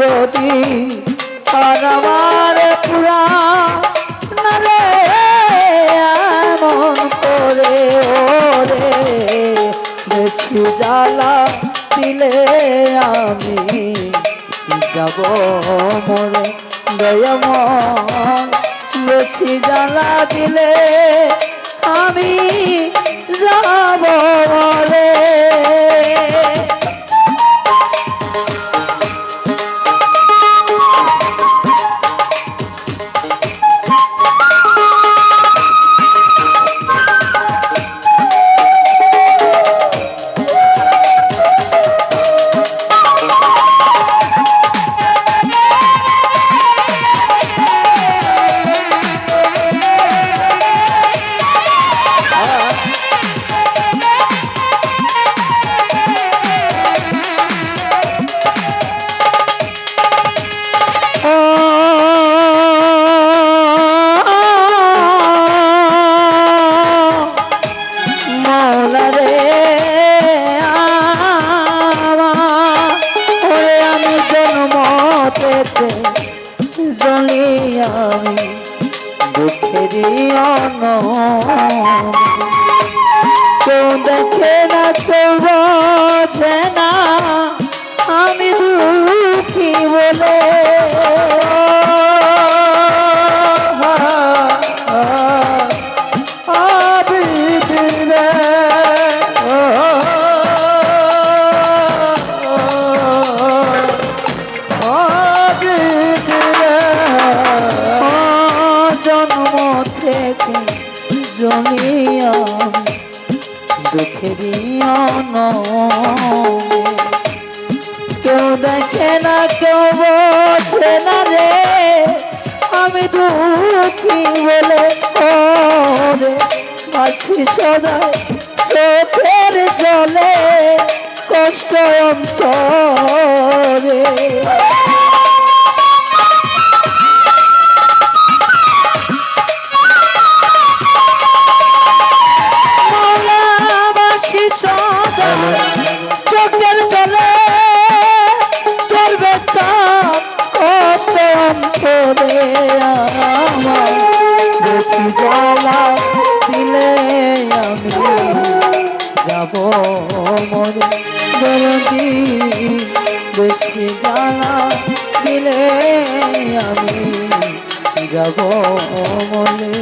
ধরতি আর আমার পুরা নরে, এমন করে ওরে বেশি জ্বালা দিলে আমি যাব মরে। দয়াম বেশি জ্বালা দিলে আমি যাব মরে। দুঃখেরই কেউ দেখে না কেউ বোঝে না আমি দুঃখী বলে। কেউ বোঝে না রে আমি দুঃখী বলে ওরে আছি সদাই। চোখের জলে কষ্ট অন্তরে। মরে দরদি বেশি জানা দিলে আমি যাব মরে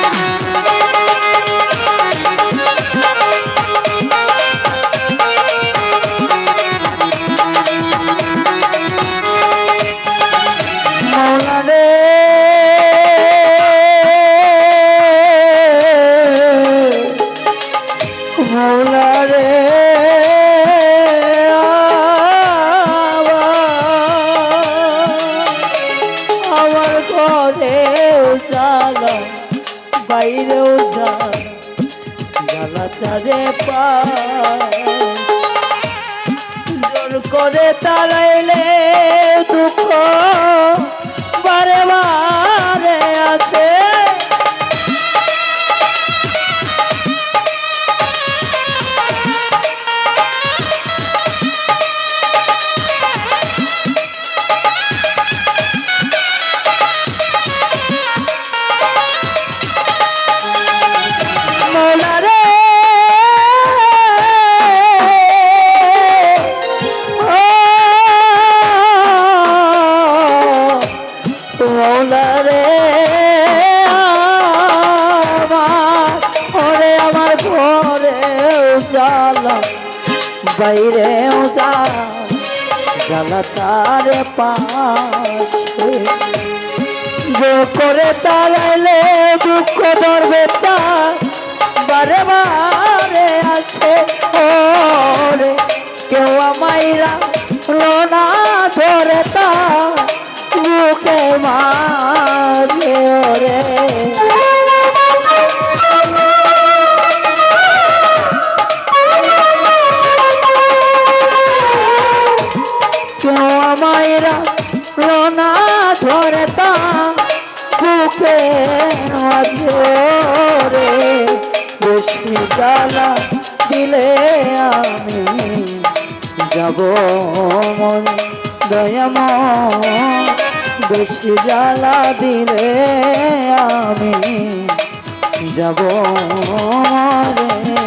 Thank you. বাইরেও জ্বালা জ্বালা চারে জোর করে তাড়াইলে দুঃখ। বাইরে জ্বালা চারে পাশে করে তালাইলে দুঃখ ধরবে চা বারে বারে আসে ওরে কেউ আমাইরা লোনা ধরে তা, বুকে মারে ওরে মাঝরে বেশি জ্বালা দিলে আমি যাব মনে দয়াম বেশি জ্বালা দিলে আমি যাব রে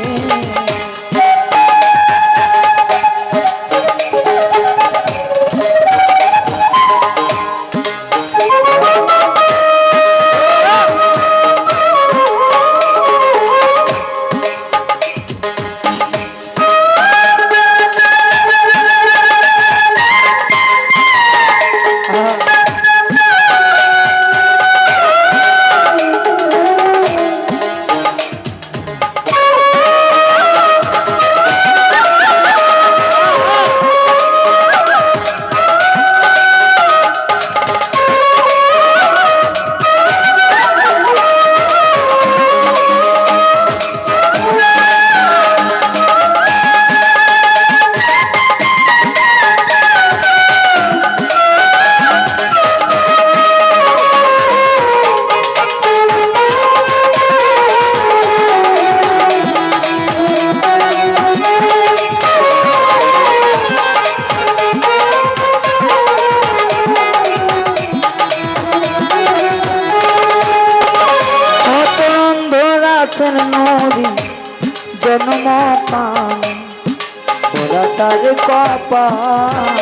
কপা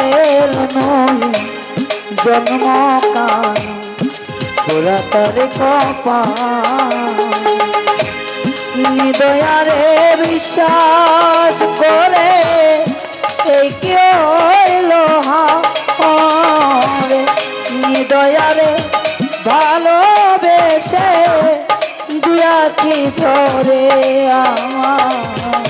ফেল নই জন্ম কান তোরা তার কপা নিদয়ারে বিশ্বাস করে এই কি হইল হারে নিদয়ারে ভালোবেসে দিয়া কি ধরে আমার।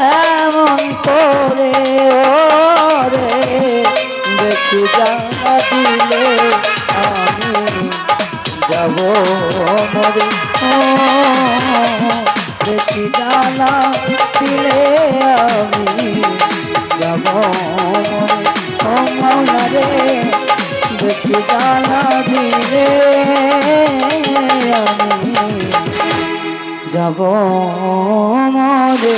এমন করে ওরে, দেখি জানা দিলে আমি যাব মরে। দেখি জানা দিলে আমি যাব মরে। রে, দেখি জানা দিলে আমি যাব মরে।